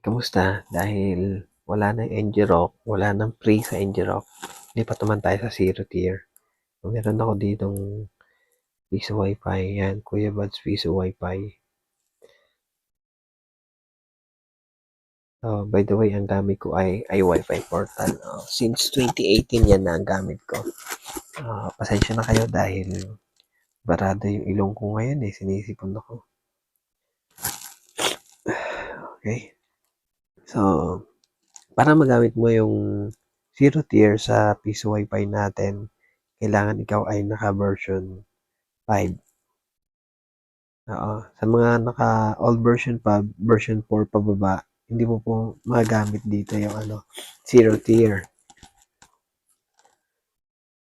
Kamusta? Dahil wala ng NG-Rock, wala ng free sa NG-Rock, lipat naman tayo sa zero tier. Meron ako ditong piso wifi. Yan, Kuya Buds piso wifi. Oh, by the way, ang gamit ko ay iWiFi portal. Oh, since 2018 yan na ang gamit ko. Ah, pasensya na kayo dahil barado yung ilong ko ngayon eh. Sinisipon ako. Okay. So, para magamit mo yung zero tier sa piso wifi natin, kailangan ikaw ay naka-version 5. Oo. Sa mga naka old version pa, version 4 pababa, hindi mo po magamit dito yung ano, zero tier.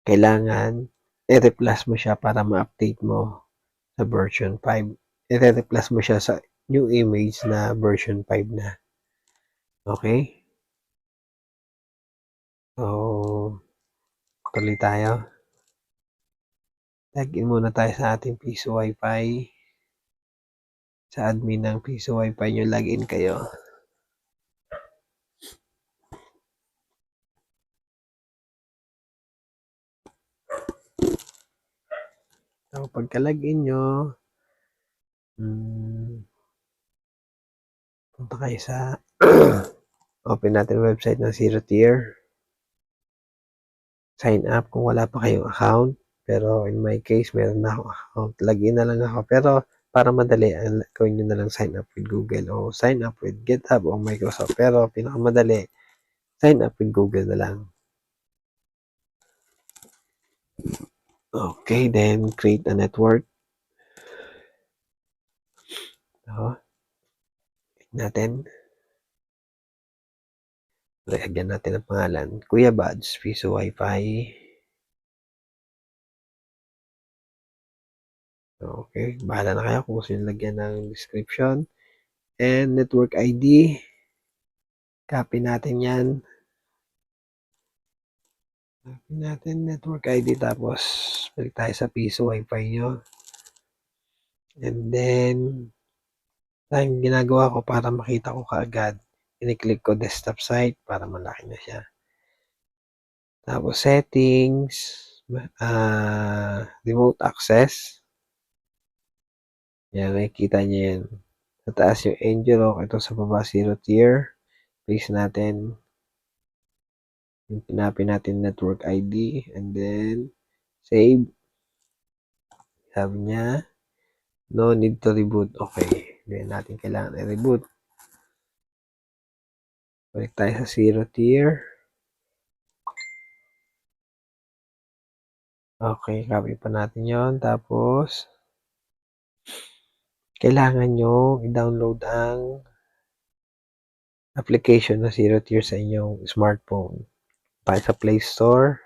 Kailangan i-replace mo siya para ma-update mo sa version 5. I-replace mo siya sa new image na version 5 na. Okay? So, tuloy tayo. Login muna tayo sa ating piso wifi. Sa admin ng piso wifi nyo, login kayo. So, pagka-login nyo, hmm, punta kayo sa open natin website ng Zero Tier. Sign up kung wala pa kayong account. Pero in my case, meron na akong account. Login na lang ako. Pero para madali, gawin nyo na lang sign up with Google o sign up with GitHub o Microsoft. Pero pinakamadali, sign up with Google na lang. Okay, then create a network. Click natin. Lagyan natin ang pangalan. Kuya Buds, Piso Wi-Fi. Okay, bahala na kayo kung gusto nyo lagyan ng description. And network ID. Copy natin yan. Copy natin network ID tapos balik tayo sa piso wifi nyo. And then, ang ginagawa ko para makita ko kaagad, ini-click ko desktop site para malaki na siya. Tapos settings, ah remote access. Yan, nakikita niyo yan. Sa taas yung Angel ito sa baba zero tier. Paste natin yung pinapin natin network ID and then save. Sabi niya, no need to reboot. Okay, hindi natin kailangan i-reboot. Balik tayo sa zero tier. Okay, copy pa natin yon Tapos, kailangan nyo i-download ang application na zero tier sa inyong smartphone. Tayo sa Play Store.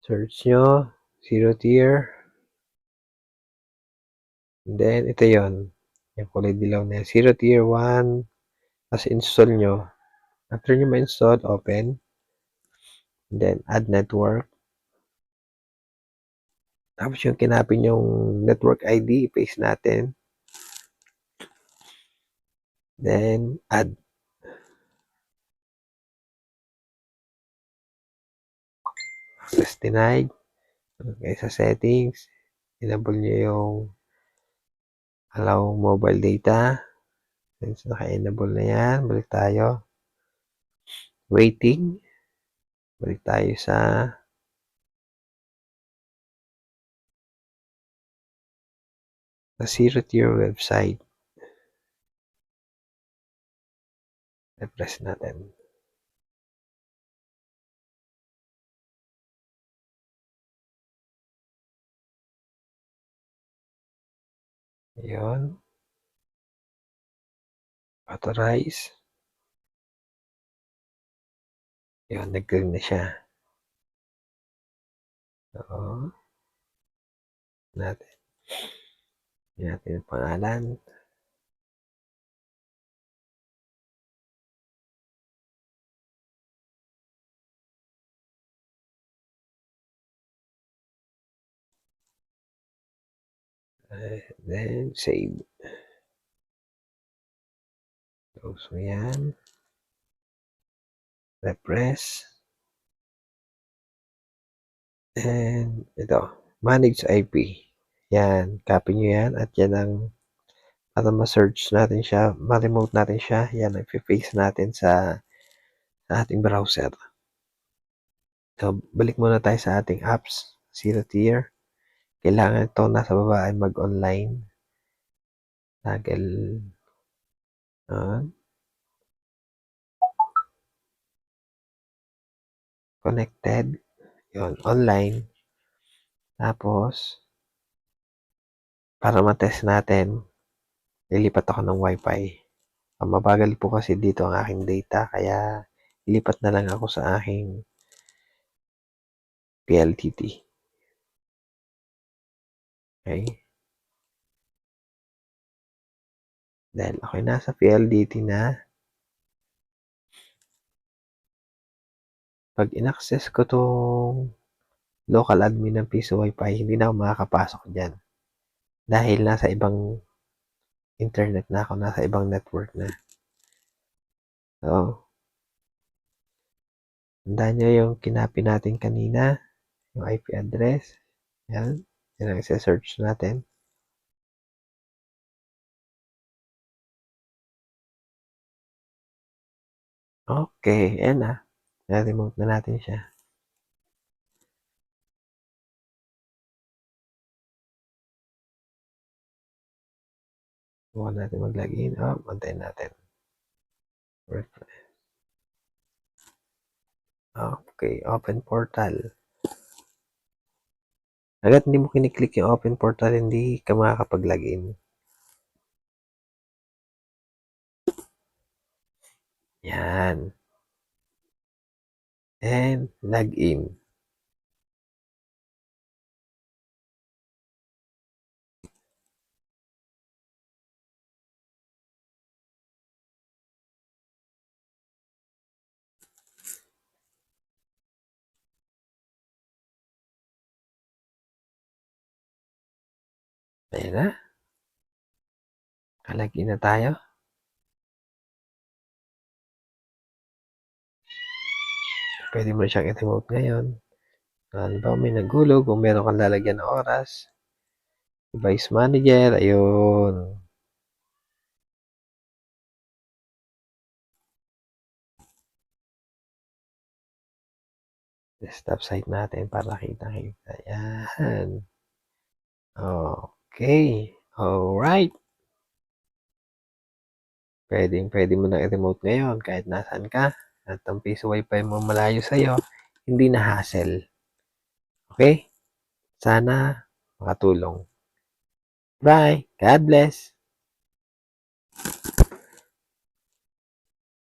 Search nyo, zero tier. And then, ito yon Yung kulay dilaw na yan. Zero tier 1. Tapos install nyo. After nyo ma-install, open. Then, add network. Tapos yung kinapin yung network ID, paste natin. Then, add. Access denied. Okay, sa settings, enable nyo yung allow mobile data. Since naka-enable na yan, balik tayo. Waiting. Balik tayo sa zero tier website. Refresh natin. Ayun. Authorize. Ayun, nag-green na siya. Oo. Natin. Yan natin ang pangalan. Uh, then, save. Mo yan. Refresh. And ito, manage IP. Yan, copy nyo yan at yan ang para ma-search natin siya, ma-remote natin siya, yan, i-paste natin sa, sa ating browser. So, balik muna tayo sa ating apps, zero tier. Kailangan ito nasa baba ay mag-online. Toggle on. Connected. Yun, online. Tapos, para matest natin, lilipat ako ng wifi. Ang mabagal po kasi dito ang aking data, kaya ilipat na lang ako sa aking PLDT. Okay? Dahil ako'y nasa PLDT na, pag in-access ko tong local admin ng piso wifi, hindi na ako makakapasok dyan. Dahil nasa ibang internet na ako, nasa ibang network na. So, tandaan nyo yung kinapi natin kanina, yung IP address. Yan. Yan ang isa-search natin. Okay, yan na. Na-remote na natin siya. Huwag natin mag-login. Oh, antayin natin. Refresh. Okay, open portal. Agad hindi mo kiniklik yung open portal, hindi ka makakapag-login. Yan. And login. Ayan na. Kalagin na tayo. Pwede mo siyang i-remote ngayon. Halimbawa may nagulo, kung meron kang lalagyan ng oras. Device manager, ayun. Desktop site natin para kita-kita. Yan. Okay. Alright. Pwedeng pwede mo na i-remote ngayon kahit nasan ka at ang piso wifi mo malayo sa'yo, hindi na hassle. Okay? Sana makatulong. Bye. God bless.